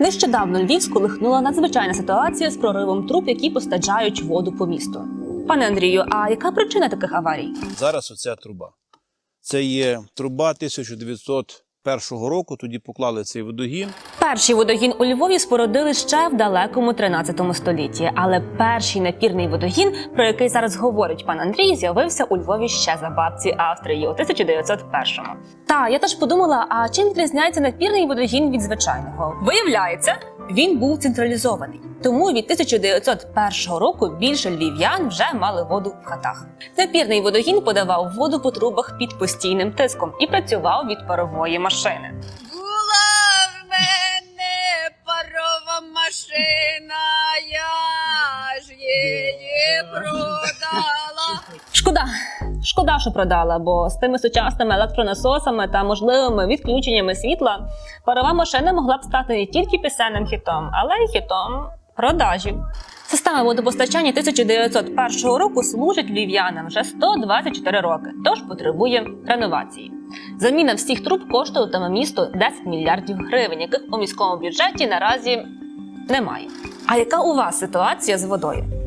Нещодавно Львів сколихнула надзвичайна ситуація з проривом труб, які постачають воду по місту. Пане Андрію, а яка причина таких аварій? Зараз оця труба. Це є труба 1901 року. Тоді поклали цей водогін. Перший водогін у Львові спорудили ще в далекому 13 столітті, але перший напірний водогін, про який зараз говорить пан Андрій, з'явився у Львові ще за бабці Австрії у 1901-му. Та я теж подумала: а чим відрізняється напірний водогін від звичайного? Виявляється, він був централізований. Тому від 1901 року більше львів'ян вже мали воду в хатах. Напірний водогін подавав воду по трубах під постійним тиском і працював від парової машини. Була в мене парова машина, я ж її продала. Шкода, шкода, що продала, бо з тими сучасними електронасосами та можливими відключеннями світла парова машина могла б стати не тільки пісенним хітом, але й хітом продажів. Система водопостачання 1901 року служить львів'янам вже 124 роки, тож потребує реновації. Заміна всіх труб коштуватиме місту 10 мільярдів гривень, яких у міському бюджеті наразі немає. А яка у вас ситуація з водою?